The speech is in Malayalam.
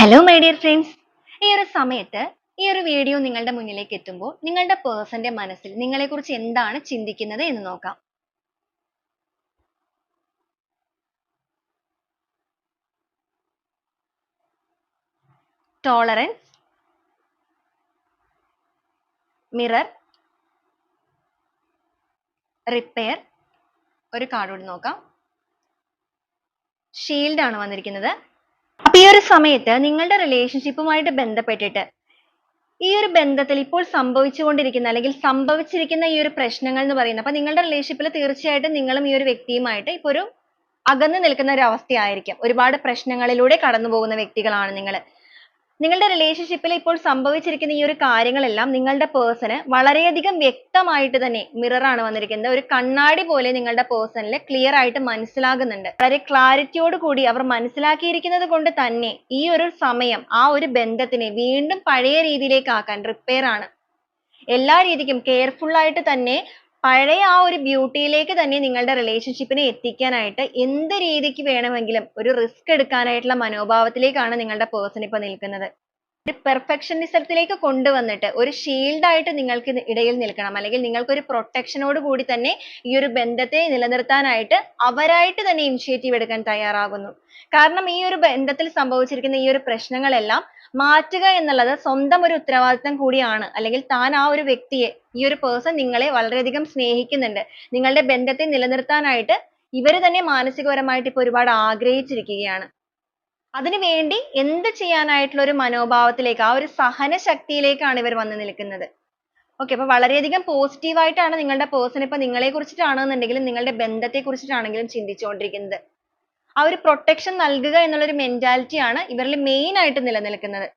ഹലോ മൈ ഡിയർ ഫ്രണ്ട്സ് ഈ ഒരു സമയത്ത് ഈ ഒരു വീഡിയോ നിങ്ങളുടെ മുന്നിലേക്ക് എത്തുമ്പോൾ നിങ്ങളുടെ പേഴ്സന്റെ മനസ്സിൽ നിങ്ങളെക്കുറിച്ച് എന്താണ് ചിന്തിക്കുന്നത് എന്ന് നോക്കാം. ടോളറൻസ് മിറർ റിപ്പയർ ഒരു കാർഡ് കൂടി നോക്കാം. ഷീൽഡ് ആണ് വന്നിരിക്കുന്നത്. അപ്പൊ ഈ ഒരു സമയത്ത് നിങ്ങളുടെ റിലേഷൻഷിപ്പുമായിട്ട് ബന്ധപ്പെട്ടിട്ട് ഈ ഒരു ബന്ധത്തിൽ ഇപ്പോൾ സംഭവിച്ചുകൊണ്ടിരിക്കുന്ന അല്ലെങ്കിൽ സംഭവിച്ചിരിക്കുന്ന ഈ ഒരു പ്രശ്നങ്ങൾ എന്ന് പറയുന്നത് അപ്പൊ നിങ്ങളുടെ റിലേഷൻഷിപ്പിൽ തീർച്ചയായിട്ടും നിങ്ങളും ഈ ഒരു വ്യക്തിയുമായിട്ട് ഇപ്പൊ ഒരു അകന്നു നിൽക്കുന്ന ഒരു അവസ്ഥയായിരിക്കും. ഒരുപാട് പ്രശ്നങ്ങളിലൂടെ കടന്നു പോകുന്ന വ്യക്തികളാണ് നിങ്ങൾ നിങ്ങളുടെ റിലേഷൻഷിപ്പിൽ ഇപ്പോൾ സംഭവിച്ചിരിക്കുന്ന ഈ ഒരു കാര്യങ്ങളെല്ലാം നിങ്ങളുടെ പേഴ്സണ് വളരെയധികം വ്യക്തമായിട്ട് തന്നെ മിറർ ആണ് വന്നിരിക്കുന്നത്. ഒരു കണ്ണാടി പോലെ നിങ്ങളുടെ പേഴ്സണിൽ ക്ലിയർ ആയിട്ട് മനസ്സിലാകുന്നുണ്ട്. വളരെ ക്ലാരിറ്റിയോട് കൂടി അവർ മനസ്സിലാക്കിയിരിക്കുന്നത് കൊണ്ട് തന്നെ ഈ ഒരു സമയം ആ ഒരു ബന്ധത്തിനെ വീണ്ടും പഴയ രീതിയിലേക്ക് ആക്കാൻ റിപ്പയർ ആണ്. എല്ലാ രീതിക്കും കെയർഫുൾ ആയിട്ട് തന്നെ പഴയ ആ ഒരു ബ്യൂട്ടിയിലേക്ക് തന്നെ നിങ്ങളുടെ റിലേഷൻഷിപ്പിനെ എത്തിക്കാനായിട്ട് എന്ത് രീതിക്ക് വേണമെങ്കിലും ഒരു റിസ്ക് എടുക്കാനായിട്ടുള്ള മനോഭാവത്തിലേക്കാണ് നിങ്ങളുടെ പേഴ്സൺ ഇപ്പൊ നിൽക്കുന്നത്. ഒരു പെർഫെക്ഷനിസത്തിലേക്ക് കൊണ്ടുവന്നിട്ട് ഒരു ഷീൽഡ് ആയിട്ട് നിങ്ങൾക്ക് ഇടയിൽ നിൽക്കണം. അല്ലെങ്കിൽ നിങ്ങൾക്ക് ഒരു പ്രൊട്ടക്ഷനോട് കൂടി തന്നെ ഈ ഒരു ബന്ധത്തെ നിലനിർത്താനായിട്ട് അവരായിട്ട് തന്നെ ഇനിഷ്യേറ്റീവ് എടുക്കാൻ തയ്യാറാകുന്നു. കാരണം ഈ ഒരു ബന്ധത്തിൽ സംഭവിച്ചിരിക്കുന്ന ഈ ഒരു പ്രശ്നങ്ങളെല്ലാം മാറ്റുക എന്നുള്ളത് സ്വന്തം ഒരു ഉത്തരവാദിത്തം കൂടിയാണ്. അല്ലെങ്കിൽ താൻ ആ ഒരു വ്യക്തിയെ ഈ ഒരു person നിങ്ങളെ വളരെയധികം സ്നേഹിക്കുന്നുണ്ട്. നിങ്ങളുടെ ബന്ധത്തെ നിലനിർത്താനായിട്ട് ഇവർ തന്നെ മാനസികപരമായിട്ട് ഇപ്പൊ ഒരുപാട് ആഗ്രഹിച്ചിരിക്കുകയാണ്. അതിനു വേണ്ടി എന്ത് ചെയ്യാനായിട്ടുള്ള ഒരു മനോഭാവത്തിലേക്ക് ആ ഒരു സഹന ശക്തിയിലേക്കാണ് ഇവർ വന്നു നിൽക്കുന്നത്. okay അപ്പൊ വളരെയധികം positive ആയിട്ടാണ് നിങ്ങളുടെ person ഇപ്പൊ നിങ്ങളെ കുറിച്ചിട്ടാണെന്നുണ്ടെങ്കിലും നിങ്ങളുടെ ബന്ധത്തെ കുറിച്ചിട്ടാണെങ്കിലും ചിന്തിച്ചുകൊണ്ടിരിക്കുന്നത്. ആ ഒരു നൽകുക എന്നുള്ള ഒരു mentality ആണ് ഇവരിൽ main ആയിട്ട് നിലനിൽക്കുന്നത്.